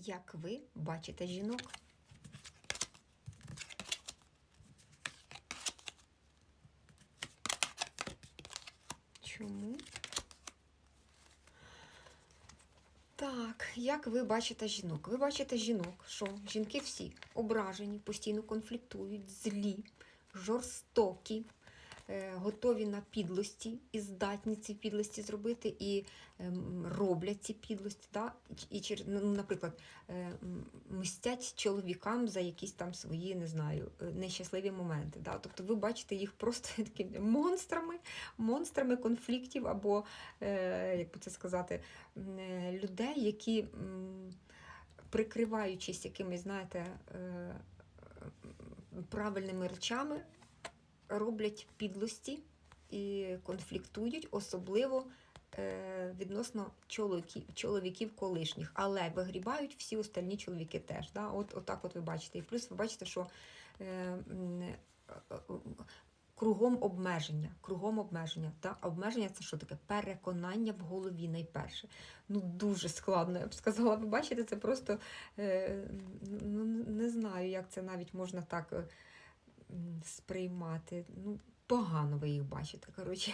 як ви бачите жінок. Чому? Так, як ви бачите жінок? Ви бачите жінок, що жінки всі ображені, постійно конфліктують, злі, жорстокі, готові на підлості і здатні ці підлості зробити, і ем, роблять ці підлості. Да? І, ну, наприклад, е, мстять чоловікам за якісь там свої, не знаю, е, нещасливі моменти. Да? Тобто ви бачите їх просто такими монстрами, монстрами конфліктів або, е, як би це сказати, е, людей, які, прикриваючись якимись, знаєте, е, е, правильними речами, роблять підлості і конфліктують, особливо е, відносно чоловіків, чоловіків колишніх, але вигрібають всі остальні чоловіки теж. Да? От, отак от ви бачите. І плюс ви бачите, що е, е, е, кругом обмеження. Кругом обмеження. Да? А Обмеження це що таке? Переконання в голові найперше. Ну, дуже складно, я б сказала. Ви бачите, це просто е, ну, не знаю, як це навіть можна так. Сприймати. Ну, погано ви їх бачите, коротше.